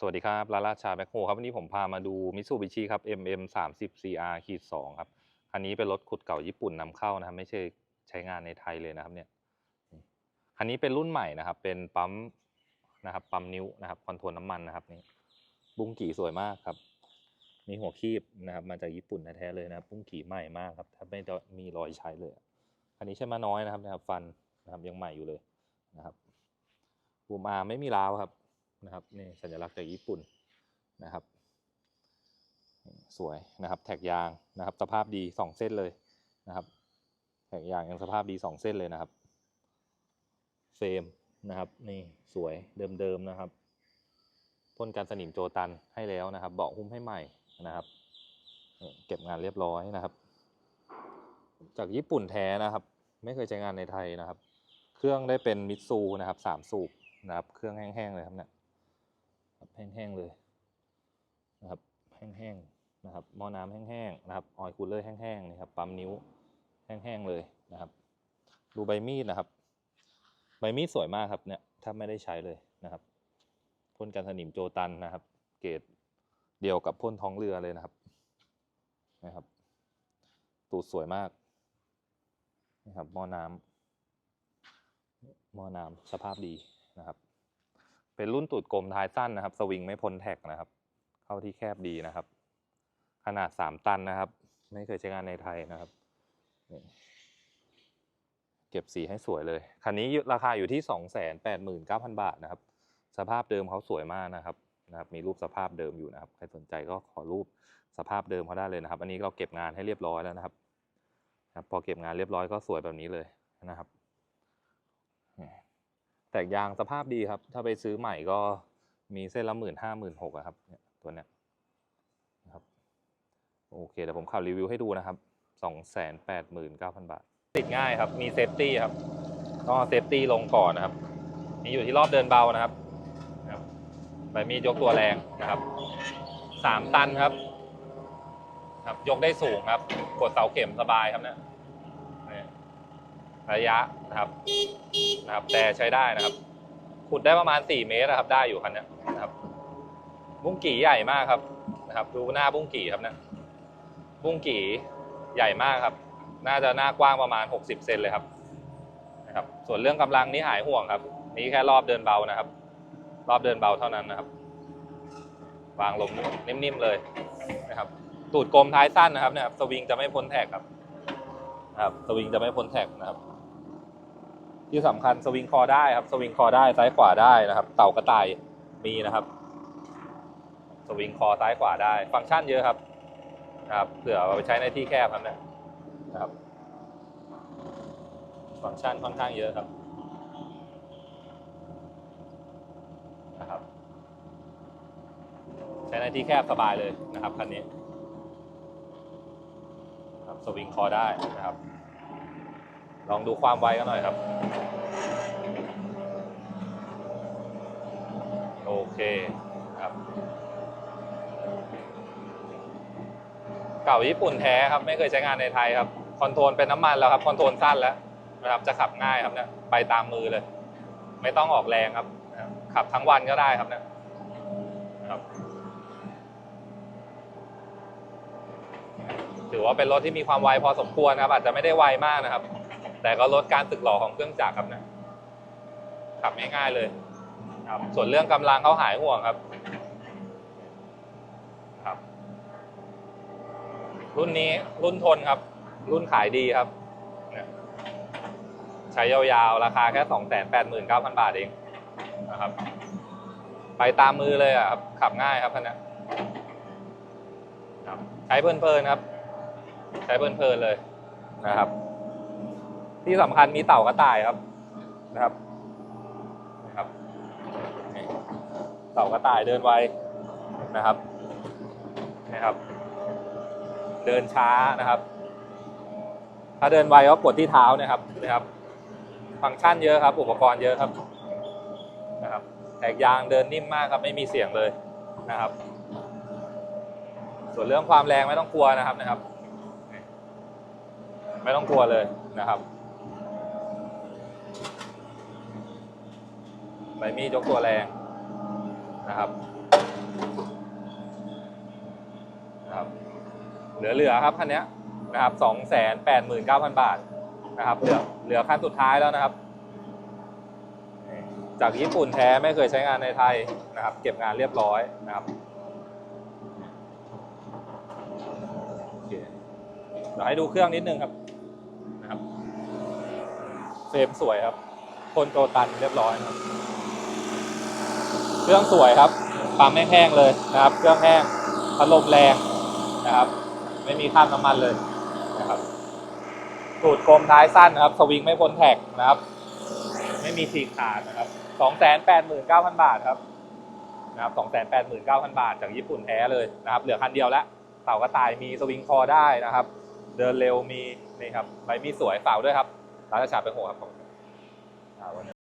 สวัสดีครับลาลาชาแบ็คโฮครับ วันนี้ผมพามาดูมิ t ูบิชิครับ MM 3 0 CR ขีด2ครับ คันนี้เป็นรถขุดเก่าญี่ปุ่นนำเข้านะครับ ไม่ใช่ใช้งานในไทยเลยนะครับเนี่ย คันนี้เป็นรุ่นใหม่นะครับ เป็นปั๊มนะครับ ปั๊มนิ้วนะครับ คอนโทรลน้ำมันนะครับนี่ บุ้งกี่สวยมากครับ มีหัวคีบนะครับ มาจากญี่ปุ่นแท้ๆเลยนะครับบุ้งกี่ใหม่มากครับ ถ้าไม่ได้มีรอยใช้เลย คันนี้ใช่มาน้อยนะครับนะครับ ฟันนะครับยังใหม่อยู่เลยนะครับบูมอาไม่มีราวครับ นะครับนี่สัญลักษณ์จากญี่ปุ่นนะครับ สวยนะครับ แท็กยางนะครับ สภาพดีสองเส้นเลยนะครับ แท็กยางยังสภาพดีสองเส้นเลยนะครับเฟรมนะครับนี่สวยเดิมๆนะครับพ่นการสนิมโจตันให้แล้วนะครับ เบาะหุ้มให้ใหม่นะครับ เก็บงานเรียบร้อยนะครับ จากญี่ปุ่นแท้นะครับ ไม่เคยใช้งานในไทยนะครับ เครื่องได้เป็นมิตซูนะครับสามสูบนะครับ เครื่องแห้งๆเลยครับเนี่ย ครับแห้งๆเลยนะครับแห้งๆนะครับหม้อน้ำแห้งๆนะครับออยคูลเลอร์แห้งๆนี่ครับปั๊มนิ้วแห้งๆเลยนะครับ ดูใบมีดนะครับ ใบมีดสวยมากครับเนี่ยถ้าไม่ได้ใช้เลยนะครับพ่นกันสนิมโจตันนะครับ เกรดเดียวกับพ่นท้องเรือเลยนะครับนะครับ ตูดสวยมากนะครับหม้อน้ำหม้อน้ำสภาพดีนะครับ เป็นรุ่นตูดกลมท้ายสั้นนะครับ สวิงไม่พ้นแท็กนะครับ เข้าที่แคบดีนะครับ ขนาด 3 ตันนะครับ ไม่เคยใช้งานในไทยนะครับ เก็บสีให้สวยเลย คันนี้ราคาอยู่ที่ 289,000 บาทนะครับ สภาพเดิมเขาสวยมากนะครับนะครับ มีรูปสภาพเดิมอยู่นะครับ ใครสนใจก็ขอรูปสภาพเดิมเขาได้เลยนะครับ อันนี้เราเก็บงานให้เรียบร้อยแล้วนะครับ พอเก็บงานเรียบร้อยก็สวยแบบนี้เลยนะครับ แตกยางสภาพดีครับ ถ้าไปซื้อใหม่ก็มีเส้นละหมื่นห้าหมื่นหกครับเนี่ยตัวเนี้ยนะครับโอเคเดี๋ยวผมขับรีวิวให้ดูนะครับสองแสนแปดหมื่นเก้าพันบาท ติดง่ายครับ มีเซฟตี้ครับก็เซฟตี้ลงก่อนนะครับนี่อยู่ที่รอบเดินเบานะครับนะครับใบมีดยกตัวแรงนะครับสามตันครับ ครับยกได้สูงครับ กดเสาเข็มสบายครับเนี่ย ระยะนะครับนะครับ แต่ใช้ได้นะครับ ขุดได้ประมาณ 4 เมตรนะครับ ได้อยู่คันนี้นะครับ บุ้งกี่ใหญ่มากครับนะครับ ดูหน้าบุ้งกี่ครับเนะบุ้งกี่ใหญ่มากครับ น่าจะหน้ากว้างประมาณ 60เซนเลยครับนะครับ ส่วนเรื่องกำลังนี่หายห่วงครับ นี่แค่รอบเดินเบานะครับ รอบเดินเบาเท่านั้นนะครับ วางลงนิ่มๆเลยนะครับ ตูดกลมท้ายสั้นนะครับเนี่ยสวิงจะไม่พ้นแท็กครับนะครับสวิงจะไม่พ้นแท็กนะครับ ที่สำคัญสวิงคอได้ครับสวิงคอได้ซ้ายขวาได้นะครับ เต่ากระต่ายมีนะครับ สวิงคอซ้ายขวาได้ ฟังก์ชันเยอะครับนะครับเผื่อเอาไปใช้ในที่แคบครับเนี่ยนะครับ ฟังก์ชันค่อนข้างเยอะครับนะครับ ใช้ในที่แคบสบายเลยนะครับคันนี้ครับสวิงคอได้นะครับ ลองดูความไวกันหน่อยครับ โอเคครับ เก่าญี่ปุ่นแท้ครับ ไม่เคยใช้งานในไทยครับ คอนโทรลเป็นน้ำมันแล้วครับ คอนโทรลสั้นแล้วนะครับ จะขับง่ายครับเนี่ยไปตามมือเลย ไม่ต้องออกแรงครับ ขับทั้งวันก็ได้ครับเนี่ยครับถือว่าเป็นรถที่มีความไวพอสมควรครับ อาจจะไม่ได้ไวมากนะครับ แต่ก็ลดการสึกหรอของเครื่องจักรครับนะขับง่ายๆเลยครับส่วนเรื่องกำลังเขาหายห่วงครับครับ รุ่นนี้รุ่นทนครับ รุ่นขายดีครับเนี่ยใช้ยาวๆ ราคาแค่สองแสนแปดหมื่นเก้าพันบาทเองนะครับ ไปตามมือเลยอะครับ ขับง่ายครับคันนี้ครับใช้เพลินๆครับ ใช้เพลินๆเลยนะครับ ที่สำคัญมีเต่ากระต่ายครับนะครับนะครับนี่เต่ากระต่ายเดินไวนะครับนะครับ เดินช้านะครับ ถ้าเดินไวก็กดที่เท้านะครับนะครับ ฟังก์ชันเยอะครับ อุปกรณ์เยอะครับนะครับแตกยางเดินนิ่มมากครับไม่มีเสียงเลยนะครับ ส่วนเรื่องความแรงไม่ต้องกลัวนะครับนะครับ ไม่ต้องกลัวเลยนะครับ ใบมีดยกตัวแรงนะครับนะครับเหลือเหลือครับคันนี้นะครับสองแสนแปดหมื่นเก้าพันบาทนะครับเหลือเหลือขั้นสุดท้ายแล้วนะครับ จากญี่ปุ่นแท้ไม่เคยใช้งานในไทยนะครับ เก็บงานเรียบร้อยนะครับเคเดี๋ยวให้ดูเครื่องนิดนึงครับนะครับเฟรมสวยครับคนโตตันเรียบร้อยนะครับ เครื่องสวยครับปั๊มแห้งๆเลยนะครับ เครื่องแห้งพัดลมแรงนะครับ ไม่มีข้ามน้ำมันเลยนะครับสูตรกลมท้ายสั้นนะครับ สวิงไม่พ้นแท็กนะครับ ไม่มีฉีกขาดนะครับสองแสนแปดหมื่นเก้าพันบาทครับนะครับสองแสนแปดหมื่นเก้าพันบาท จากญี่ปุ่นแท้เลยนะครับ เหลือคันเดียวแล้วเต่ากระต่ายมีสวิงคอได้นะครับ เดินเร็วมีนี่ครับใบมีสวยฝาด้วยครับร้านกระชาเป็นหัวครับผมวันนี้